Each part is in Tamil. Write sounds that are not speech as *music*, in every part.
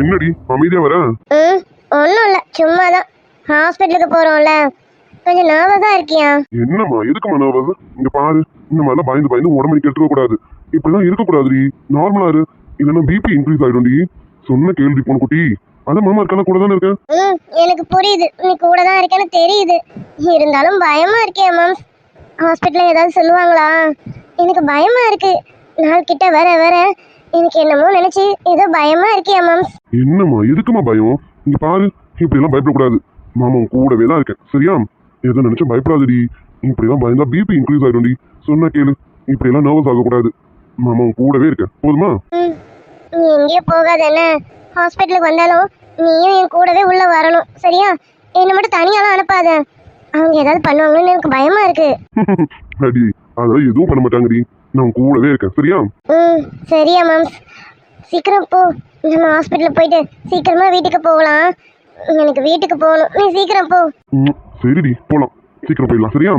என்னடி அமைதியா வர? ம் ஒன்றும் இல்லை சும்மா தான் ஹாஸ்பிட்டலுக்கு போகிறோம்ல கொஞ்சம் நர்வஸாக இருக்கியா? என்னம்மா எதுக்குமா நான் இங்க பாரு இந்த மாதிரிலாம் பயந்து பயந்து உடம்பு கெடுத்துக்க கூடாது. இப்படிலாம் இருக்கக்கூடாதுடி நார்மலா இரு. இல்லைன்னா பிபி இன்க்ரீஸ் ஆயிடும்டி. சொன்ன கேள்வி பொண்ணு குட்டி அதான் மாமா இருக்கான கூட தானே இருக்கேன்? ம் எனக்கு புரியுது. நீ கூட தான் இருக்கேன்னு தெரியுது. இருந்தாலும் பயமாக இருக்கே மேம் ஹாஸ்பிட்டலில் ஏதாவது சொல்லுவாங்களா? எனக்கு பயமாக இருக்கு. நாள் கிட்ட வர வர எனக்கு என்னமோ நினச்சி ஏதோ பயமாக இருக்கியா மேம் என்னம்மா எதுக்குமா பயம்? இங்க பாரு இப்படிலாம் பயப்படக்கூடாது. மாமா உன் கூடவே தான் இருக்கேன். சரியா? எதை நினைச்சும் பயப்படாதடி. இப்படிலாம் பயந்தா பிபி இன்க்ரீஸ் ஆயிடும்டி. சொன்னா கேளு. இப்படியெல்லாம் நர்வஸ் ஆகக்கூடாது. மாமா உன் கூடவே இருக்கேன். போதுமா? நீ எங்கேயும் போகாத என்ன? ஹாஸ்பிட்டலுக்கு வந்தாலும் நீயும் என் கூடவே உள்ளே வரணும். சரியா? என்னை மட்டும் தனியாலாம் அனுப்பாத. அவங்க ஏதாவது பண்ணுவாங்கன்னு எனக்கு பயமாக இருக்கு. *laughs* அடி அதெல்லாம் எதுவும் பண்ண மாட்டாங்கடி. நான் கூடவே இருக்கேன். சரியா? ம் சரியா மேம் சீக்கிரம் போ. நம்ம ஹாஸ்பிட்டலுக்கு போயிட்டு சீக்கிரமா வீட்டுக்கு போகலாம். எனக்கு வீட்டுக்கு போகணும். நீ சீக்கிரம் போ. ம், சரிடி. போலாம். சீக்கிரம் போயிடலாம். சரியா?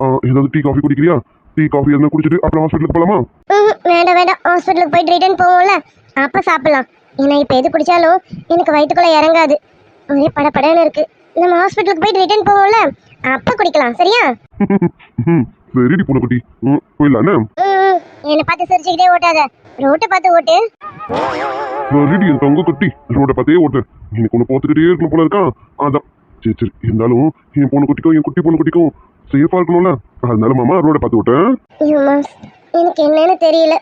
ஆ, ஏதாவது டீ காஃபி குடிக்கிறியா? டீ காஃபி எதுனா குடிச்சிட்டு அப்புறம் ஹாஸ்பிட்டலுக்கு போலாமா? ம் வேண்டாம் வேண்டாம். ஹாஸ்பிட்டலுக்கு போயிட்டு ரிட்டர்ன் போவோம்ல? அப்போ சாப்பிடலாம். ஏன்னா இப்போ எது குடிச்சாலும் எனக்கு வயிற்றுக்குள்ளே இறங்காது. ஒரே படபடன்னு இருக்கு. நம்ம ஹாஸ்பிட்டலுக்கு போயிட்டு ரிட்டர்ன் போவோம்ல? அப்போ குடிக்கலாம். சரியா? *laughs* ம், சரிடி பூனைக்குட்டி போயிடலாம் என்ன? பார்த்து சிரிச்சுக்கிட்டே ஓட்டாத. ரோட்டை பார்த்து ஓட்டு. சரிடி என் தொங்க குட்டி. ரோட பார்த்தே ஓட்டு. எனக்கு ஒன்று போத்துக்கிட்டே இருக்கணும் போல இருக்கான் அதான். சரி சரி. இருந்தாலும் என் பொண்ணு குட்டிக்கும் என் குட்டி பொண்ணு குட்டிக்கும் சேஃபா இருக்கணும்ல. அதனால மாமா ரோட பார்த்து விட்டேன் எனக்கு என்னன்னு தெரியல.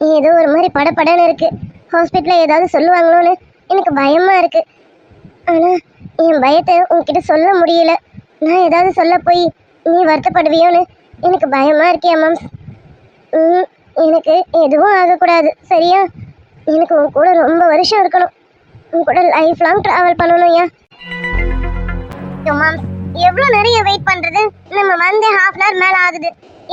ஏதோ ஒரு மாதிரி படபடன்னு இருக்கு. ஹாஸ்பிட்டலில் ஏதாவது சொல்லுவாங்களோன்னு எனக்கு பயமா இருக்கு. ஆனா என் பயத்தை உன்கிட்ட சொல்ல முடியல. நான் ஏதாவது சொல்ல போய் நீ வருத்தப்படுவியோன்னு எனக்கு பயமா இருக்கியா மேம் ம் எனக்கு எதுவும் ஆகக்கூடாது சரியா? எனக்கு உன் கூட ரொம்ப வருஷம் இருக்கணும். உன் கூட லைஃப் லாங் ட்ராவல் பண்ணணும் ஐயா மேம் எவ்வளோ நிறைய வெயிட் பண்ணுறது நம்ம வந்து ஹாஃப் அன் ஹவர் மேலே ஆகுது.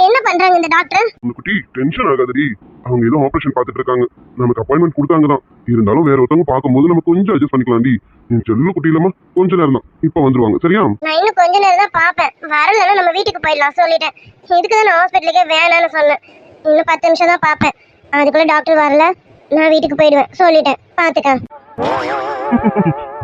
என்ன பண்ணுறாங்க இந்த டாக்டர் குட்டி டென்ஷன் ஆகாதடி. அவங்க ஏதோ ஆபரேஷன் பார்த்துட்டு இருக்காங்க நமக்கு அப்பாயின்மெண்ட் கொடுத்தாங்க தான் இருந்தாலும் வேற ஒருத்தவங்க பார்க்கும்போது நம்ம கொஞ்சம் அட்ஜஸ்ட் பண்ணிக்கலாம்டி. என் செல்லு குட்டி இல்லாம கொஞ்ச நேரம் தான். இப்போ வந்துருவாங்க. சரியா? நான் இன்னும் கொஞ்ச நேரம் தான் பார்ப்பேன். வரலன்னா நம்ம வீட்டுக்கு போயிடலாம் சொல்லிட்டேன். இதுக்கு தான் நான் ஹாஸ்பிட்டலுக்கே வேணாம்னு சொன்னேன். இன்னும் பத்து நிமிஷம் தான் பார்ப்பேன். அதுக்குள்ள டாக்டர் வரல நான் வீட்டுக்கு போயிடுவேன் சொல்லிட்டேன். பார்த்துக்க.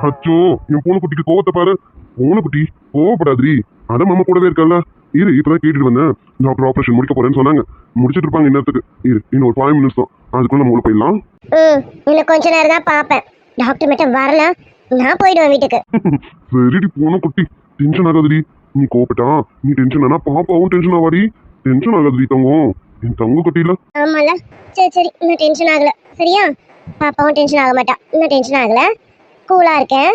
அச்சோ என் பூனை குட்டிக்கு கோவத்தை பாரு. பூனை குட்டி கோவப்படாதடி. அதான் மாமா கூடவே இருக்கல்ல இரு இப்பதான் கேட்டுட்டு வந்தேன். டாக்டர் ஆபரேஷன் முடிக்க போறேன்னு சொன்னாங்க. முடிச்சிட்டு இருப்பாங்க இன்னத்துக்கு இரு இன்னும் ஒரு ஃபைவ் மினிட்ஸ் தான். அதுக்குள்ள நம்ம உள்ள போயிடலாம். ம் இன்னும் கொஞ்ச நேரம் தான் பார்ப்பேன். டாக்டர் மட்டும் வரல. நான் போயிடுவேன் வீட்டுக்கு. *laughs* சரிடி பூனை குட்டி. டென்ஷன் ஆகாதடி. நீ கோவப்பட்டா? நீ டென்ஷன் ஆனா பாப்பாவும் டென்ஷன் ஆவாடி. டென்ஷன் ஆகாதடி தங்கம். என் தங்க குட்டியில. ஆமால சரி சரி. இன்னும் டென்ஷன் ஆகல. சரியா? பாப்பாவும் டென்ஷன் ஆக மாட்டா. இன்னும் டென்ஷன் ஆகல. கூலா இருக்கேன்.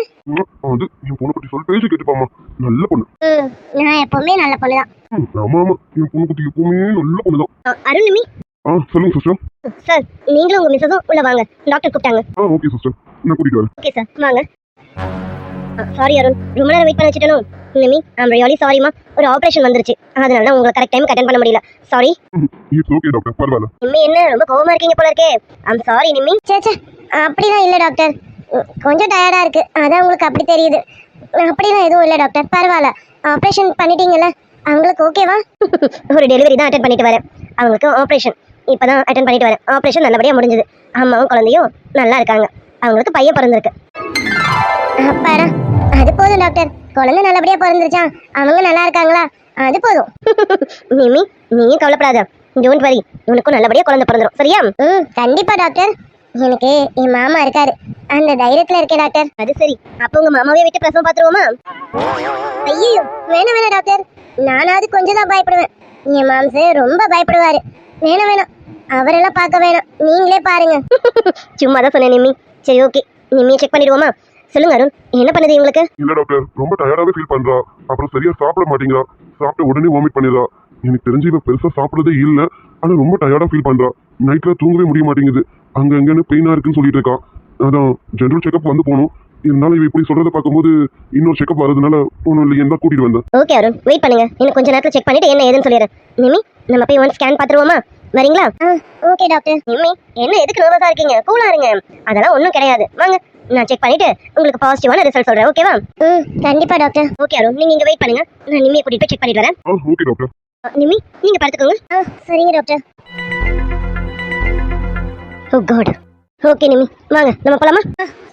அது என் பொண்ணு குட்டி சொல்லி பேசி கேட்டுப்பாமா நல்ல பொண்ணு. ம் நான் எப்பவுமே நல்ல பொண்ணு தான் ஆமா ஆமா. என் பொண்ணு குட்டி எப்பவுமே நல்ல பொண்ணு தான் அருண்மி ஆ சொல்லுங்க சிஸ்டர் சார் நீங்களும் உங்க மிஸ்ஸஸும் உள்ள வாங்க. டாக்டர் கூப்பிட்டாங்க. ஆ ஓகே சிஸ்டர் நான் கூட்டிட்டு வரேன். ஓகே சார் வாங்க. சாரி அருண். ரொம்ப நேரம் வெயிட் பண்ண வச்சுட்டனும் நிமி ஐம் ரியலி சாரிமா ஒரு ஆபரேஷன் வந்துருச்சு. அதனால தான் உங்களை கரெக்ட் டைம் அட்டன் பண்ண முடியல. சாரி இட்ஸ் ஓகே டாக்டர் பரவாயில்ல. நிம்மி என்ன ரொம்ப கோவமா இருக்கீங்க போல இருக்கே. ஐம் சாரி நிம்மி சே சே அப்படிலாம் இல்லை டாக்டர் கொஞ்சம் டயர்டா இருக்கு. அதான் உங்களுக்கு அப்படி தெரியுது. அப்படிலாம் எதுவும் இல்லை டாக்டர் பரவாயில்ல. ஆப்ரேஷன் பண்ணிட்டீங்கல்ல அவங்களுக்கு ஓகேவா *laughs* ஒரு டெலிவரி தான் அட்டன் பண்ணிட்டு வரேன். அவங்களுக்கு ஆப்ரேஷன் இப்போதான் அட்டன் பண்ணிட்டு வரேன். ஆப்ரேஷன் நல்லபடியாக முடிஞ்சது. அம்மாவும் குழந்தையும் நல்லா இருக்காங்க. அவங்களுக்கு பையன் பிறந்திருக்கு. அப்பாடா அது போதும் டாக்டர் குழந்தை நல்லபடியா பிறந்துருச்சா அவங்க நல்லா இருக்காங்களா? அது போதும். *laughs* நிமி நீயும் கவலைப்படாத. டோன்ட் வரி உனக்கும் நல்லபடியா குழந்தை பிறந்துரும். சரியா? ம் கண்டிப்பா டாக்டர் எனக்கு என் மாமா இருக்காரு. அந்த தைரியத்துல இருக்கேன் டாக்டர். அது சரி. அப்ப உங்க மாமாவே விட்டு பிரசவம் பாத்துருவோமா ஐயோ வேணாம் வேணாம் டாக்டர். நானாவது கொஞ்சம் தான் பயப்படுவேன். என் மாம்சு ரொம்ப பயப்படுவாரு. வேணாம் வேணாம். அவரெல்லாம் பார்க்க வேணாம். நீங்களே பாருங்க. *laughs* சும்மா தான் சொன்னேன் நிம்மி. சரி ஓகே. நிம்மியை செக் பண்ணிடுவோமா? சொல்லுங்க அருண். என்ன பண்ணுது உங்களுக்கு இல்ல டாக்டர். ரொம்ப டயர்டாவே ஃபீல் பண்றா. அப்புறம் சரியா சாப்பிட மாட்டேங்கிறா. சாப்பிட்ட உடனே வாமிட் பண்ணிடுறா. எனக்கு தெரிஞ்சு இவ பெருசா சாப்பிடுறதே இல்ல. ஆனா ரொம்ப டயர்டா ஃபீல் பண்றா. நைட்ல தூங்கவே முடிய மாட்டேங்குது. அங்க அங்கன்னு பெயினா இருக்குன்னு சொல்லிட்டு இருக்கா. அதான் ஜெனரல் செக்அப் வந்து போகணும். இருந்தாலும் இவ இப்படி சொல்றத பார்க்கும்போது இன்னொரு செக்அப் வரதுனால இல்லையா தான் கூட்டிட்டு வந்தேன் ஓகே அருண் வெயிட் பண்ணுங்க. இன்னும் கொஞ்ச நேரத்துல செக் பண்ணிட்டு என்ன ஏதுன்னு சொல்லிடுறேன். நிமி நம்ம போய் ஒன் ஸ்கேன் பாத்துருவோமா வரீங்களா? ஓகே டாக்டர் நிமி என்ன எதுக்கு நர்வஸா இருக்கீங்க? கூலா இருங்க. அதெல்லாம் ஒன்றும் கிடையாது. வாங்க நான் செக் பண்ணிட்டு உங்களுக்கு பாசிட்டிவான ரிசல்ட் சொல்றேன் ஓகேவா ம் கண்டிப்பா டாக்டர் ஓகே அருண் நீங்க இங்க வெயிட் பண்ணுங்க. நான் நிம்மியை கூட்டிட்டு போய் செக் பண்ணிட்டு வரேன். ஓகே டாக்டர் நிமி நீங்க படுத்துக்கோங்க. சரிங்க டாக்டர் ஓ காட் ஓகே நிமி வாங்க நம்ம போலாமா?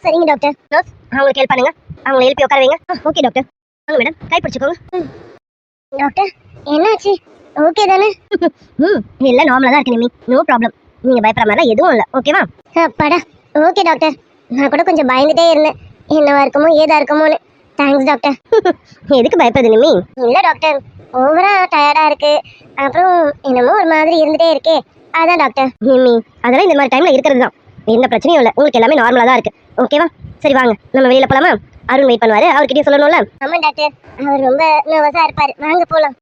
சரிங்க டாக்டர் நர்ஸ் அவங்களுக்கு ஹெல்ப் பண்ணுங்க. அவங்களை எழுப்பி உட்கார வைங்க. ஓகே டாக்டர் வாங்க மேடம் கை பிடிச்சிக்கோங்க. டாக்டர் என்னாச்சு? ஓகே தானே? *laughs* ம் எல்லாம் நார்மலாக தான் இருக்கு நிமி நோ ப்ராப்ளம் நீங்கள் பயப்படுற மாதிரிலாம் எதுவும் இல்லை ஓகேவா படா. ஓகே டாக்டர் நான் கூட கொஞ்சம் பயந்துட்டே இருந்தேன். என்னவா இருக்குமோ ஏதா இருக்குமோன்னு. தேங்க்ஸ் டாக்டர் *laughs* எதுக்கு பயப்படுது நிமி இல்லை டாக்டர் ஓவரா டயர்டா இருக்கு. அப்புறம் என்னமோ ஒரு மாதிரி இருந்துட்டே இருக்கே. அதான் டாக்டர் நிமி அதெல்லாம் இந்த மாதிரி டைம்ல இருக்கிறது தான் எந்த பிரச்சனையும் இல்லை. உங்களுக்கு எல்லாமே நார்மலா தான் இருக்கு. ஓகேவா சரி வாங்க. நம்ம வெளியில போலாமா? அருண் வெயிட் பண்ணுவாரு. அவர்கிட்டயும் சொல்லணும்ல? ஆமா டாக்டர் அவர் ரொம்ப நர்வஸா இருப்பாரு. வாங்க போலாம்.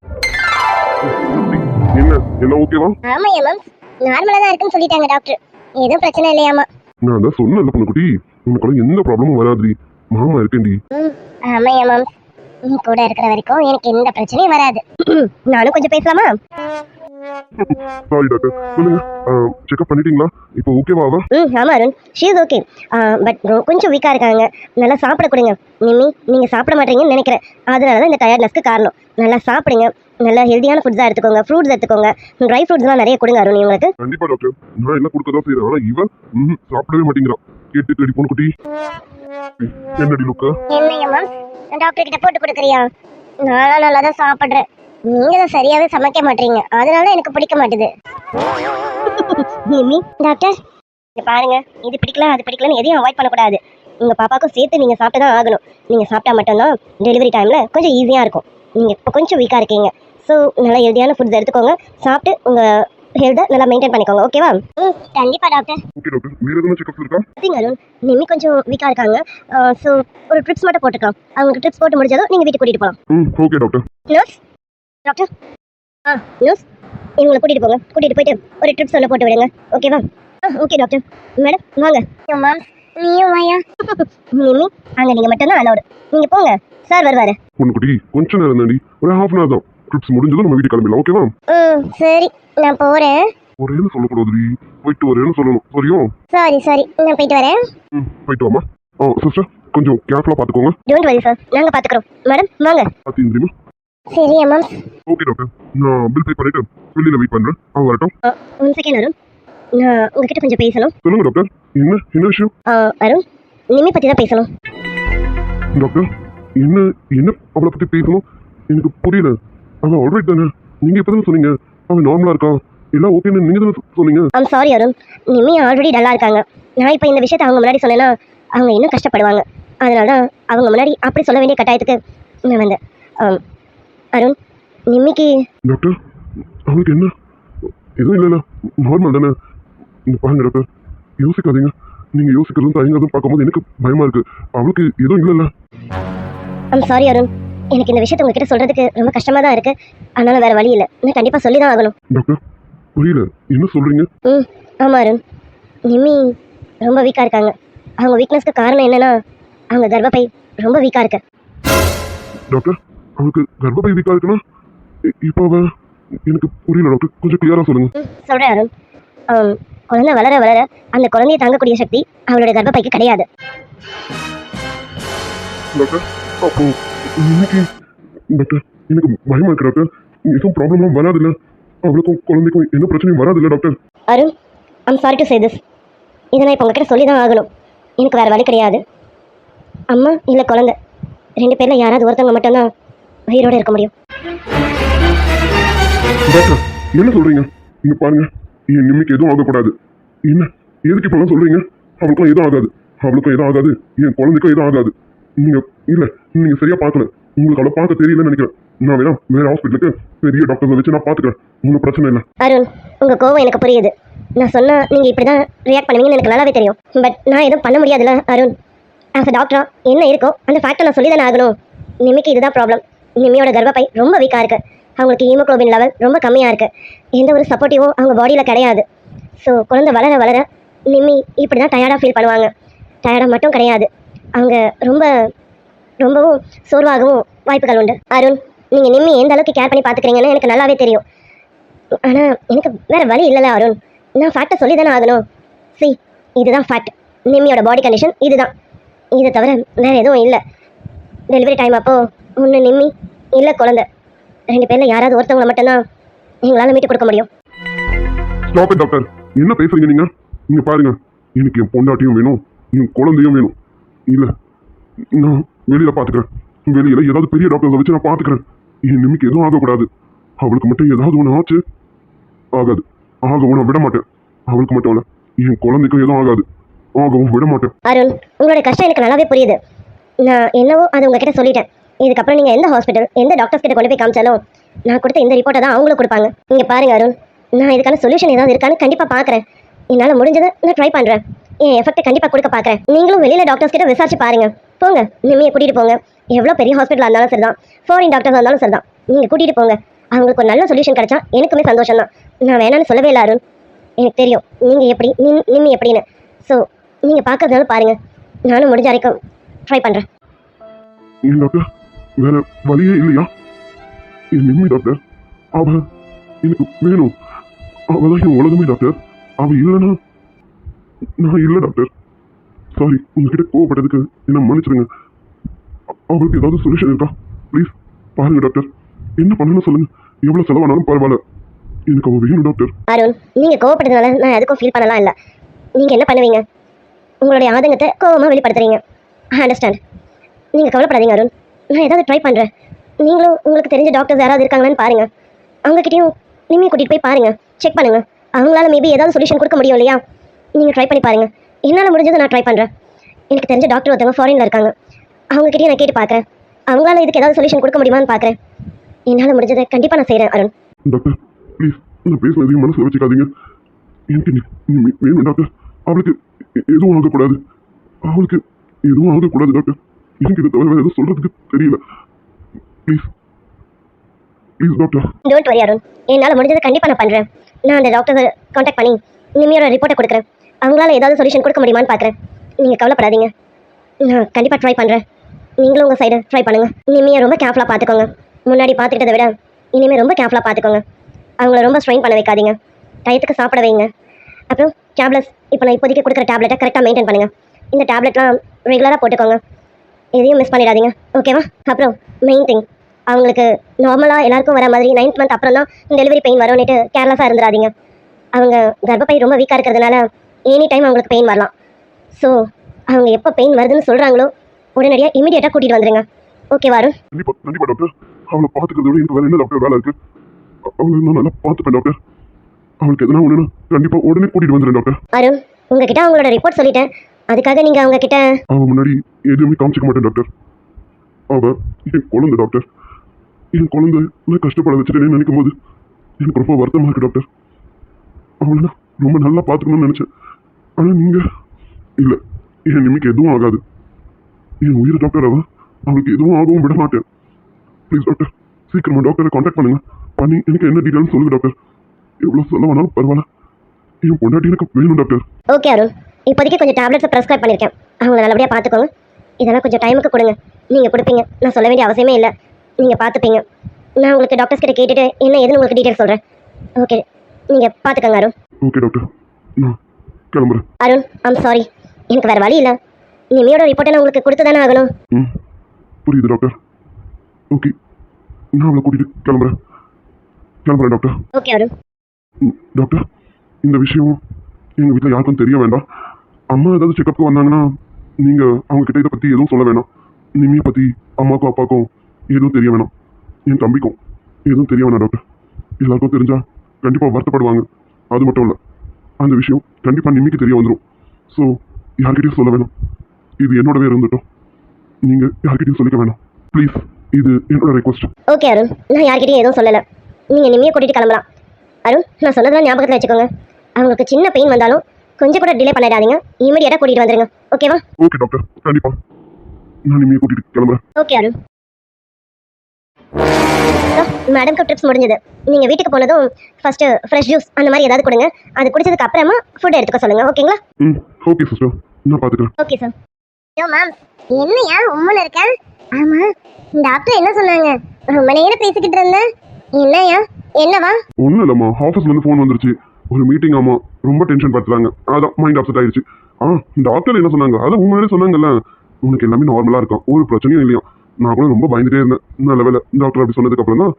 என்ன? எல்லாம் ஓகேவா ஆமாய்யா மேம் நார்மலா தான் இருக்குன்னு சொல்லிட்டாங்க டாக்டர் எதுவும் பிரச்சனை இல்லையாமா? நான் தான் சொன்னேன்ல பொண்ணுக்குட்டி. உனக்குள்ள எந்த ப்ராப்ளமும் வராதுடி. மாமா இருக்கேன்டி. ம் ஆமாய்யா மேம் நீ கூட இருக்கிற வரைக்கும் எனக்கு எந்த பிரச்சனையும் வராது. *clears throat* நானும் கொஞ்சம் பேசலாமா? சாரி டாக்டர் சொல்லுங்க. செக்அப் பண்ணிட்டீங்களா? இப்போ ஓகேவா அவ? ம் ஆமாம் Arun. She is okay but கொஞ்சம் வீக்காக இருக்காங்க. நல்லா சாப்பிட கொடுங்க. நிம்மி நீங்கள் சாப்பிட மாட்டீங்கன்னு நினைக்கிறேன். அதனால தான் இந்த டயர்ட்னஸ்க்கு காரணம். நல்லா சாப்பிடுங்க. நல்லா ஹெல்தியான ஃபுட்ஸாக எடுத்துக்கோங்க. ஃப்ரூட்ஸ் எடுத்துக்கோங்க. ட்ரை ஃப்ரூட்ஸ்லாம் நிறைய கொடுங்க அருண் உங்களுக்கு கண்டிப்பா டாக்டர் நான் எல்லாம் கொடுக்க தான் செய்யறேன் ஆனா இவன் சாப்பிடவே மாட்டேங்கிறான் கேட்டு தேடி பொண்ணுக்குட்டி என்னடி லுக்கா? என்னையா மேம் டாக்டர் கிட்ட போட்டு கொடுக்குறியா? நானும் நல்லா தான் சாப்பிட்றேன். நீங்கள் தான் சரியாகவே சமைக்க மாட்டீங்க. அதனால தான் எனக்கு பிடிக்க மாட்டுது. நிம்மி டாக்டர் இங்க பாருங்க. இது பிடிக்கல அது பிடிக்கலன்னு எதையும் அவாய்ட் பண்ணக்கூடாது. உங்க பாப்பாக்கும் சேர்த்து நீங்க சாப்பிட்டு தான் ஆகணும். நீங்க சாப்பிட்டா மட்டும்தான் டெலிவரி டைம்ல கொஞ்சம் ஈஸியா இருக்கும். நீங்க இப்போ கொஞ்சம் வீக்கா இருக்கீங்க. ஸோ நல்லா ஹெல்தியான ஃபுட்ஸ் எடுத்துக்கோங்க. சாப்பிட்டு உங்க ஹெல்த்தை நல்லா மெயின்டைன் பண்ணிக்கோங்க ஓகேவா ம் கண்டிப்பா டாக்டர் ஓகே டாக்டர் வேற எதுவும் செக்அப் இருக்கா? சரிங்க அருண் நிம்மி கொஞ்சம் வீக்கா இருக்காங்க. ஸோ ஒரு ட்ரிப்ஸ் மட்டும் போட்டுக்கலாம் அவங்களுக்கு ட்ரிப்ஸ் போட்டு முடிஞ்சதும் நீங்க வீட்டுக்கு கூட்டிட்டு போகலாம் ம் ஓகே டாக்டர் நர்ஸ் டாக்டர் ஆ. நர்ஸ் இவங்களை கூட்டிட்டு போங்க. கூட்டிட்டு போயிட்டு ஒரு ட்ரிப்ஸ் ஒன்று போட்டு விடுங்க. ஓகேவா ஆ ஓகே டாக்டர் மேடம் வாங்க. மேம் நீயும் வாயா? நிம்மி அங்கே நீங்கள் மட்டும்தான் அலௌடு நீங்கள் போங்க. சார் வருவார். பொண்ணுக்குட்டி கொஞ்ச நேரம் தாண்டி. ஒரு ஹாஃப் அன் ஹவர் தான். ட்ரிப்ஸ் முடிஞ்சதும் நம்ம வீட்டுக்கு கிளம்பிடலாம். ஓகேவா ம் சரி. நான் போகிறேன் ஒரேன்னு சொல்லக்கூடாதுடி. போயிட்டு வரேன்னு சொல்லணும். சரியா? சாரி சாரி நான் போயிட்டு வரேன். ம் போயிட்டு வாமா ஆ சிஸ்டர் கொஞ்சம் கேர்ஃபுல்லாக பார்த்துக்கோங்க. டோன்ட் வரி சார் நாங்கள் பார்த்துக்குறோம். மேடம் வாங்க. பார்த்து தெரியுமா சரியா மேம் ஓகே டாக்டர் நான் பில் பே பண்ணிட்டு வெளியில் வெயிட் பண்ணுறேன் அவன் வரட்டும். One second Arun. நான் உங்ககிட்ட கொஞ்சம் பேசணும். சொல்லுங்க டாக்டர் என்ன என்ன விஷயம் அருண் நிம்மி பற்றி தான் பேசணும். டாக்டர் என்ன என்ன அவளை பற்றி பேசணும்? எனக்கு புரியல. அவன் ஆல்ரைட் தானே? நீங்கள் இப்போ தானே சொன்னீங்க? அவன் நார்மலாக இருக்கான் எல்லாம் ஓகேன்னு நீங்கள் தானே சொன்னீங்க? I'm sorry Arun. Nimmi already டல்லாக இருக்காங்க. நான் இப்போ இந்த விஷயத்தை அவங்க முன்னாடி சொன்னேன்னா அவங்க இன்னும் கஷ்டப்படுவாங்க. அதனால தான் அவங்க முன்னாடி அப்படி சொல்ல வேண்டிய கட்டாயத்துக்கு நான் வந்தேன். அருண் நிம்மிக்கு. டாக்டர் அவளுக்கு என்ன? எதுவும் இல்லைல்ல நார்மல் தானே. இந்த பாருங்க டாக்டர் யோசிக்காதீங்க. நீங்கள் யோசிக்கிறதும் தயங்கிறதும் பார்க்கும்போது எனக்கு பயமாக இருக்கு. அவளுக்கு எதுவும் இல்லைல்ல. I'm sorry Arun. எனக்கு இந்த விஷயத்தை உங்ககிட்ட சொல்கிறதுக்கு ரொம்ப கஷ்டமாக தான் இருக்குது அதனால வேறு வழி இல்லை. நான் கண்டிப்பாக சொல்லி தான் ஆகணும். டாக்டர் புரியல. என்ன சொல்கிறீங்க ம் ஆமாம் அருண். நிம்மி ரொம்ப வீக்காக இருக்காங்க. அவங்க வீக்னஸ்க்கு காரணம் என்னன்னா அவங்க கர்ப்பப்பை ரொம்ப வீக்காக இருக்கு. டாக்டர் அவளுக்கு கர்ப்பப்பை வீக்காக இருக்குன்னா இப்போ அவ எனக்கு புரியல டாக்டர் கொஞ்சம் கிளியராக சொல்லுங்க. ம் சொல்கிறேன் அருண். குழந்தை வளர வளர அந்த குழந்தையை தாங்கக்கூடிய சக்தி அவளுடைய கர்ப்பப்பைக்கு கிடையாது. டாக்டர் அப்போ இன்னைக்கு டாக்டர் எனக்கு பயமா இருக்கு டாக்டர் எதுவும் ப்ராப்ளம்லாம் வராதுல்ல. அவளுக்கும் குழந்தைக்கும் என்ன பிரச்சனையும் வராதுல்ல doctor Arun I'm sorry to say this இதை நான் இப்போ உங்ககிட்ட சொல்லி தான் ஆகணும். எனக்கு வேறு வழி கிடையாது. அம்மா இல்லை குழந்தை. ரெண்டு பேரில் யாராவது ஒருத்தவங்க மட்டும்தான் உயிரோடு இருக்க முடியும். டாக்டர் என்ன சொல்றீங்க? இங்க பாருங்க. என் நிம்மிக்கு எதுவும் ஆகக்கூடாது. என்ன? எதுக்கு இப்பெல்லாம் சொல்றீங்க? அவளுக்கும் எதுவும் ஆகாது. அவளுக்கும் எதுவும் ஆகாது. என் குழந்தைக்கும் எதுவும் ஆகாது. நீங்க இல்ல நீங்க சரியா பார்க்கல. உங்களுக்கு அவளை பார்க்க தெரியலன்னு நினைக்கிறேன். நான் வேணா வேற ஹாஸ்பிட்டலுக்கு பெரிய டாக்டர் வச்சு நான் பார்த்துக்கிறேன். ஒன்றும் பிரச்சனை இல்லை. அருண் உங்கள் கோவம் எனக்கு புரியுது. நான் சொன்னால் நீங்கள் இப்படி தான் ரியாக்ட் பண்ணுவீங்கன்னு எனக்கு நல்லாவே தெரியும். பட் நான் எதுவும் பண்ண முடியாதுல்ல அருண். ஆஸ் அ டாக்டரா என்ன இருக்கோ அந்த ஃபேக்டை நான் சொல்லி தானே ஆகணும். நிம்மிக்கு இதுதான் ப்ராப்ளம் நிம்மியோட கர்ப்பப்பை ரொம்ப வீக்காக இருக்குது அவங்களுக்கு ஹீமோக்ளோபின் லெவல் ரொம்ப கம்மியாக இருக்குது எந்த ஒரு சப்போர்ட்டிவும் அவங்க பாடியில் கிடையாது. ஸோ குழந்தை வளர வளர நிம்மி இப்படி தான் டயர்டாக ஃபீல் பண்ணுவாங்க. டயர்டாக மட்டும் கிடையாது. அவங்க ரொம்ப ரொம்பவும் சோர்வாகவும் வாய்ப்புகள் உண்டு. அருண் நீங்கள் நிம்மி எந்த அளவுக்கு கேர் பண்ணி பார்த்துக்கிறீங்கன்னு எனக்கு நல்லாவே தெரியும். ஆனால் எனக்கு வேறு வழி இல்லைல்ல அருண். நான் ஃபேக்டை சொல்லி தானே ஆகணும். சி இதுதான் ஃபேக்ட் நிம்மியோட பாடி கண்டிஷன் இதுதான். இதை தவிர வேறு எதுவும் இல்லை. டெலிவரி டைம் அப்போது ஒன்று நிம்மி இல்லை குழந்தை. ரெண்டு பேரில் யாராவது ஒருத்தவங்களை மட்டும்தான் எங்களால் மீட்டு கொடுக்க முடியும். ஸ்டாப் இட் டாக்டர் என்ன பேசுறீங்க நீங்க? இங்க பாருங்க. எனக்கு என் பொண்டாட்டியும் வேணும். என் குழந்தையும் வேணும். இல்ல நான் வெளியில பாத்துக்கிறேன். வெளியில ஏதாவது பெரிய டாக்டர்ஸை வச்சு நான் பாத்துக்கிறேன். என் நிமிக்கு எதுவும் ஆகக்கூடாது. அவளுக்கு மட்டும் ஏதாவது ஒன்று ஆச்சு? ஆகாது. ஆகவும் நான் விட மாட்டேன். அவளுக்கு மட்டும் இல்ல என் குழந்தைக்கும் எதுவும் ஆகாது. ஆகவும் விட மாட்டேன். அருண் உங்களுடைய கஷ்டம் எனக்கு நல்லாவே புரியுது. நான் என்னவோ அது உங்ககிட்ட சொல்லிட்டேன். இதுக்கப்புறம் நீங்கள் எந்த ஹாஸ்பிட்டல் எந்த டாக்டர்ஸ் கிட்ட கொண்டு போய் காமிச்சாலும் நான் கொடுத்த இந்த ரிப்போர்ட்டை தான் அவங்களும் கொடுப்பாங்க. இங்கே பாருங்க அருண் நான் இதுக்கான சொல்யூஷன் ஏதாவது இருக்கான்னு கண்டிப்பாக பார்க்குறேன் என்னால் முடிஞ்சதை நான் ட்ரை பண்ணுறேன் என் எஃபெக்ட்டை கண்டிப்பாக கொடுக்க பார்க்குறேன் நீங்களும் வெளியில் டாக்டர்ஸ் கிட்ட விசாரிச்சு பாருங்க. போங்க நிம்மியை கூட்டிகிட்டு போங்க. எவ்வளோ பெரிய ஹாஸ்பிட்டலாக இருந்தாலும் சரிதான். ஃபாரின் டாக்டர்ஸாக இருந்தாலும் சரிதான். நீங்கள் கூட்டிகிட்டு போங்க. அவங்களுக்கு ஒரு நல்ல சொல்யூஷன் கிடைச்சா எனக்குமே சந்தோஷம் தான் நான் வேணான்னு சொல்லவே இல்லை அருண். எனக்கு தெரியும். நீங்கள் எப்படி நிம் நிம்மி எப்படின்னு. ஸோ நீங்கள் பார்க்கறதுனால பாருங்கள் நானும் முடிஞ்ச வரைக்கும் ட்ரை பண்ணுறேன் டாக்டர். வேற வழியே இல்லையா? என் நிம்மி டாக்டர். அவ எனக்கு வேணும். அவதான் என் உலகமே டாக்டர். அவ இல்லைன்னா நான் இல்லை டாக்டர். சாரி உங்ககிட்ட கோவப்பட்டதுக்கு என்ன மன்னிச்சிடுங்க. அ- அவளுக்கு ஏதாவது சொல்யூஷன் இருக்கா? ப்ளீஸ் பாருங்க டாக்டர். என்ன பண்ணணும்னு சொல்லுங்க. எவ்வளவு செலவானாலும் பரவாயில்ல. எனக்கு அவ வேணும் டாக்டர். அருண் நீங்கள் கோவப்பட்டதுனால நான் எதுக்கும் ஃபீல் பண்ணலாம் இல்லை. நீங்கள் என்ன பண்ணுவீங்க? உங்களுடைய ஆதங்கத்தை கோவமாக வெளிப்படுத்துறீங்க. ஐ அண்டர்ஸ்டாண்ட் நீங்கள் கவலைப்படாதீங்க அருண். நான் ஏதாவது ட்ரை பண்ணுறேன் நீங்களும் உங்களுக்கு தெரிஞ்ச டாக்டர்ஸ் யாராவது இருக்காங்களான்னு பாருங்கள் அவங்ககிட்டயும் நிம்மியை கூட்டிகிட்டு போய் பாருங்கள் செக் பண்ணுங்கள் அவங்களால மேபி ஏதாவது சொல்யூஷன் கொடுக்க முடியும் இல்லையா? நீங்கள் ட்ரை பண்ணி பாருங்கள் என்னால் முடிஞ்சதை நான் ட்ரை பண்ணுறேன் எனக்கு தெரிஞ்ச டாக்டர் ஒருத்தவங்க ஃபாரினில் இருக்காங்க. அவங்ககிட்டயும் நான் கேட்டு பார்க்குறேன் அவங்களால இதுக்கு ஏதாவது சொல்யூஷன் கொடுக்க முடியுமான்னு பார்க்குறேன் என்னால் முடிஞ்சதை கண்டிப்பாக நான் செய்கிறேன் அருண். டாக்டர் ப்ளீஸ் நான் பேசுனதையும் மனசில் வச்சுக்காதீங்க. எனக்கு வேணும் டாக்டர் அவளுக்கு எதுவும் ஆகக்கூடாது. அவளுக்கு எதுவும் ஆகக்கூடாது டாக்டர் எனக்கு இதை தவிர வேறு எதுவும் சொல்றதுக்கு தெரியல. Please please doctor don't worry Arun என்னால் முடிஞ்சதை கண்டிப்பாக நான் பண்ணுறேன் நான் அந்த டாக்டரை காண்டாக்ட் பண்ணி இனிமேல் ரிப்போர்ட்டை கொடுக்குறேன். அவங்களால ஏதாவது சொல்யூஷன் கொடுக்க முடியுமான்னு பார்க்குறேன் நீங்கள் கவலைப்படாதீங்க. நான் கண்டிப்பாக ட்ரை பண்ணுறேன் நீங்களும் உங்கள் சைடு ட்ரை பண்ணுங்கள் இனிமேல் ரொம்ப கேர்ஃபுல்லாக பார்த்துக்கோங்க முன்னாடி பார்த்துக்கிட்டதை விட இனிமேல் ரொம்ப கேர்ஃபுல்லாக பார்த்துக்கோங்க அவங்கள ரொம்ப ஸ்ட்ரெயின் பண்ண வைக்காதீங்க. டயத்துக்கு சாப்பிட வைங்க. அப்புறம் டேப்லெட்ஸ் இப்போ நான் இப்போதைக்கு கொடுக்குற டேப்லெட்டை கரெக்டாக மெயின்டைன் பண்ணுங்கள் இந்த டேப்லெட்லாம் ரெகுலராக போட்டுக்கோங்க. எதையும் மிஸ் பண்ணிடாதீங்க. ஓகேவா அப்புறம் மெயின் திங் அவங்களுக்கு நார்மலாக எல்லாருக்கும் வர மாதிரி நைன்த் மந்த் அப்புறம் தான் டெலிவரி பெயின் வரும்னுட்டு கேர்லெஸ்ஸாக இருந்துடாதீங்க. அவங்க கர்ப்பப்பை ரொம்ப வீக்காக இருக்கிறதுனால எனி டைம் அவங்களுக்கு பெயின் வரலாம். ஸோ அவங்க எப்போ பெயின் வருதுன்னு சொல்கிறாங்களோ உடனடியாக இமீடியட்டாக கூட்டிகிட்டு வந்துடுங்க ஓகே வரும் கண்டிப்பா கண்டிப்பா டாக்டர் அவளை பார்த்துக்கிறத விட எனக்கு வேற என்ன டாக்டர் வேலை இருக்கு? அவளை நான் நல்லா பார்த்துப்பேன் டாக்டர் அவளுக்கு எதனா ஒண்ணுனா கண்டிப்பா உடனே கூட்டிட்டு வந்துடுறேன் டாக்டர் அருண் உங்ககிட்ட அவங்களோட ரிப்போர்ட் சொல்லிட்டேன். அதுக்காக நீங்கள் அவங்க கிட்ட அவ முன்னாடி எதுவுமே காமிச்சிக்க மாட்டேன் டாக்டர். அவ என் குழந்தை டாக்டர். என் குழந்தை நான் கஷ்டப்பட வச்சுட்டேன்னு நினைக்கும் போது எனக்கு ரொம்ப வருத்தமா இருக்கு டாக்டர். அவளை ரொம்ப நல்லா பார்த்துக்கணும்னு நினைச்சேன். ஆனா நீங்க இல்ல என் நிமிக்கு எதுவும் ஆகாது. என் உயிர் டாக்டர் அவ அவளுக்கு எதுவும் ஆகவும் விட மாட்டேன். ப்ளீஸ் டாக்டர் சீக்கிரமா டாக்டரை காண்டாக்ட் பண்ணுங்க. பண்ணி எனக்கு என்ன டீட்டெயில்ஸ் சொல்லுங்க டாக்டர் எவ்வளவு சொல்ல வேணாலும் பரவாயில்ல. என் பொண்டாட்டி எனக்கு வேணும் டாக்டர் ஓகே அருண். இப்போதைக்கு கொஞ்சம் டேப்லெட்ஸை ப்ரெஸ்கிரைப் பண்ணியிருக்கேன் அவங்கள நல்லபடியாக பார்த்துக்கோங்க. இதெல்லாம் கொஞ்சம் டைமுக்கு கொடுங்க. நீங்கள் கொடுப்பீங்க. நான் சொல்ல வேண்டிய அவசியமே இல்லை. நீங்கள் பார்த்துப்பீங்க. நான் உங்களுக்கு டாக்டர்ஸ் கிட்ட கேட்டுட்டு என்ன ஏதுன்னு உங்களுக்கு டீட்டெயில் சொல்கிறேன் ஓகே நீங்கள் பார்த்துக்கோங்க அருண். ஓகே டாக்டர் நான் கிளம்புறேன். அருண் ஐம் சாரி எனக்கு வேறு வழி இல்லை. நிமியோட ரிப்போர்ட்டை நான் உங்களுக்கு கொடுத்து தானே ஆகணும். ம். புரியுது டாக்டர் ஓகே நான் அவளை கூட்டிட்டு கிளம்புறேன். கிளம்புறேன் டாக்டர் ஓகே அருண். ம், டாக்டர் இந்த விஷயம் எங்கள் வீட்டில் யாருக்கும் தெரிய வேண்டாம். அம்மா ஏதாவது செக்கப்புக்கு வந்தாங்கன்னா நீங்கள் அவங்கக்கிட்ட இதை பற்றி எதுவும் சொல்ல வேணாம். நிம்மியை பற்றி அம்மாக்கும் அப்பாக்கும் எதுவும் தெரிய வேணாம். என் தம்பிக்கும் எதுவும் தெரிய வேணாம் டாக்டர் எல்லாருக்கும் தெரிஞ்சா கண்டிப்பாக வருத்தப்படுவாங்க. அது மட்டும் இல்லை அந்த விஷயம் கண்டிப்பாக நிம்மிக்கு தெரிய வந்துடும் ஸோ யார்கிட்டயும் சொல்ல வேணாம். இது என்னோடவே இருந்துட்டோம். நீங்கள் யார்கிட்டயும் சொல்லிக்க வேணாம். ப்ளீஸ் இது என்னோட ரெக்வஸ்ட் ஓகே அருண். நான் யார்கிட்டயும் எதுவும் சொல்லலை. நீங்கள் நிம்மியை கூட்டிகிட்டு கிளம்பலாம். அருண் நான் சொன்னதெல்லாம் ஞாபகத்தில் வச்சுக்கோங்க. அவங்களுக்கு சின்ன பெயின் வந்தாலும் கொஞ்சம் கூட டிலே பண்ணிடாதீங்க இமீடியட்டாக கூட்டிகிட்டு வந்துருங்க. ஓகேவா ஓகே டாக்டர் கண்டிப்பாக நான் நிம்மியை கூட்டிட்டு கிளம்புறேன். ஓகே அருண். மேடம்க்கு ட்ரிப்ஸ் முடிஞ்சது. நீங்கள் வீட்டுக்கு போனதும் ஃபஸ்ட்டு ஃப்ரெஷ் ஜூஸ் அந்த மாதிரி ஏதாவது கொடுங்க. அது குடிச்சதுக்கு அப்புறமா ஃபுட் எடுத்துக்க சொல்லுங்கள் ஓகேங்களா ம் ஓகே சிஸ்டர் நான் பார்த்துக்கிறேன். ஓகே சார் ஐயோ மேம் என்னையா உம்முன்னு இருக்க? ஆமா டாக்டர் என்ன சொன்னாங்க? ரொம்ப நேரம் பேசிக்கிட்டு இருந்தேன். என்னையா? என்னவா? ஒன்றும் இல்லைம்மா. ஆஃபீஸ்லேருந்து ஃபோன் வந்துருச்சு. ஒரு மீட்டிங் ஆமாம் ரொம்ப டென்ஷன் படுத்துறாங்க. அதான் மைண்ட் அப்செட் ஆயிடுச்சு. ஆ டாக்டர் என்ன சொன்னாங்க? அதான் உண்மையிலே சொன்னாங்கல்ல. உனக்கு எல்லாமே நார்மலாக இருக்கும் ஒரு பிரச்சனையும் இல்லையா நான் கூட ரொம்ப பயந்துட்டே இருந்தேன். நல்ல வேலை டாக்டர் அப்படி சொன்னதுக்கு அப்புறம் தான்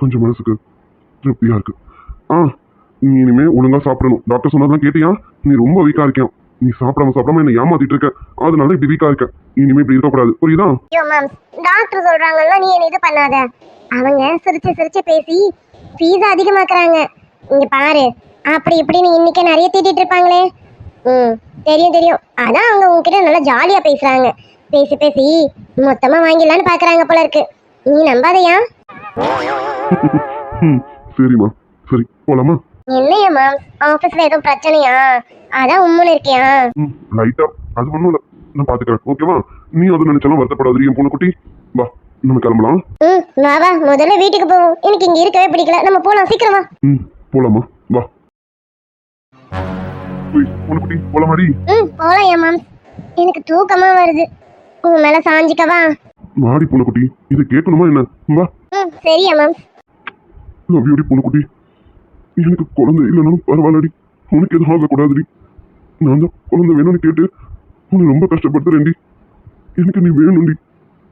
கொஞ்சம் மனசுக்கு திருப்தியாக இருக்குது ஆ நீ இனிமேல் ஒழுங்காக சாப்பிடணும். டாக்டர் சொன்னதான் கேட்டியா? நீ ரொம்ப வீக்காக இருக்கியான் நீ சாப்பிடாம சாப்பிடாம என்ன ஏமாத்திட்டு இருக்க. அதனால இப்படி வீக்கா இருக்க. இனிமே இப்படி இருக்கக்கூடாது. புரியுதா? ஐயோ மேம் டாக்டர் சொல்றாங்கல்ல நீ என்ன இது பண்ணாத? அவங்க சிரிச்சு சிரிச்சு பேசி ஃபீஸ் அதிகமாக்குறாங்க. இங்க பாரு. அப்படி இப்படின்னு இன்னைக்கு நிறைய திட்டிட்டு இருப்பாங்களே. ம் தெரியும் தெரியும். அதான் அவங்க உங்ககிட்ட நல்லா ஜாலியா பேசுறாங்க. பேசி பேசி மொத்தமா வாங்கிடலான்னு பாக்குறாங்க போல இருக்கு. நீ நம்பாதையா? சரிம்மா. சரி போலாமா? என்னையா மேம் ஆபீஸ்ல எதுவும் பிரச்சனையா? அதான் உம்முன்னு இருக்கியா? லைட்டா அது ஒண்ணும் இல்ல. நான் பாத்துக்கிறேன். ஓகேவா நீ அது நினைச்சாலும் வருத்தப்படாது என் பொண்ணு குட்டி. வா நம்ம கிளம்பலாம். ம் வா வா. முதல்ல வீட்டுக்கு போவோம். எனக்கு இங்க இருக்கவே பிடிக்கல. நம்ம போலாம். சீக்கிரம் ம் போலாமா? வா ஏய், பொண்ணு குட்டி போலாமாடி ம் போலாம் ஏன் எனக்கு தூக்கமா வருது. உன் மேல சாஞ்சிக்கவா மாடி பொண்ணு குட்டி இதை கேட்கணுமா என்ன? வா. ம் சரியா மேம். லவ் யூடி பொண்ணு குட்டி எனக்கு குழந்தை இல்லைனாலும் பரவாயில்லடி. உனக்கு எதுவும் ஆகக்கூடாதுடி. நான் தான் குழந்தை வேணும்னு கேட்டு உன்னை ரொம்ப கஷ்டப்படுத்துறேன்டி. எனக்கு நீ வேணும்டி.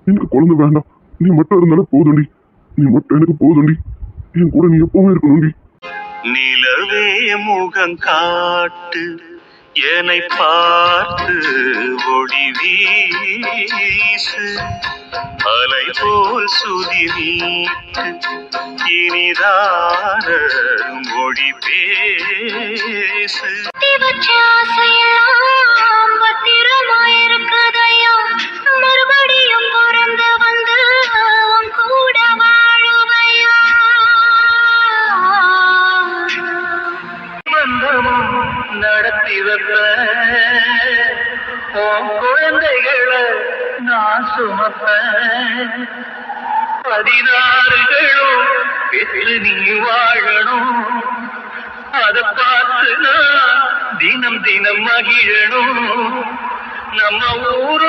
எனக்கு குழந்தை வேண்டாம். நீ மட்டும் இருந்தாலும் போதும்டி. நீ மட்டும் எனக்கு போதும்டி. என் கூட நீ எப்பவுமே இருக்கணும்டி. நிலவே முகம் காட்டு என்னை பார்த்து ஒளி வீசு. அலை போல் சுதி நீட்டு இனிதான மொழி பேசு. நீ வாழணும். அதை பார்த்து நான் தினம் தினம் மகிழணும். நம்ம ஊரும்